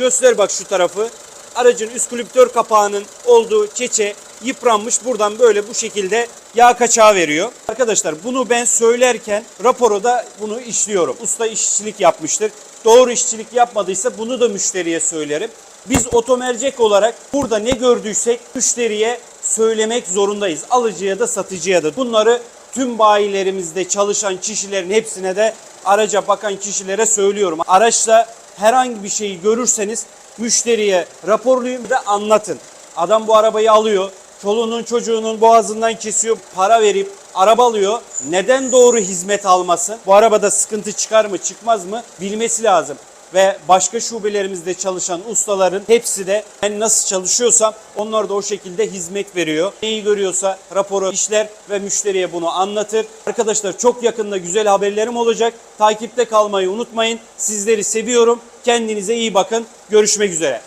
Göster bak şu tarafı. Aracın üst kulüptör kapağının olduğu keçe yıpranmış. Buradan böyle bu şekilde yağ kaçağı veriyor. Arkadaşlar bunu ben söylerken raporoda bunu işliyorum. Usta işçilik yapmıştır. Doğru işçilik yapmadıysa bunu da müşteriye söylerim. Biz otomercek olarak burada ne gördüysek müşteriye söylemek zorundayız. Alıcıya da satıcıya da. Bunları tüm bayilerimizde çalışan kişilerin hepsine de araca bakan kişilere söylüyorum. Araçta herhangi bir şeyi görürseniz müşteriye raporlayın ve anlatın. Adam bu arabayı alıyor. Çoluğunun çocuğunun boğazından kesiyor, para verip araba alıyor. Neden doğru hizmet almasın? Bu arabada sıkıntı çıkar mı, çıkmaz mı bilmesi lazım ve başka şubelerimizde çalışan ustaların hepsi de ben nasıl çalışıyorsam onlar da o şekilde hizmet veriyor. Neyi görüyorsa raporu işler ve müşteriye bunu anlatır. Arkadaşlar çok yakında güzel haberlerim olacak. Takipte kalmayı unutmayın. Sizleri seviyorum. Kendinize iyi bakın. Görüşmek üzere.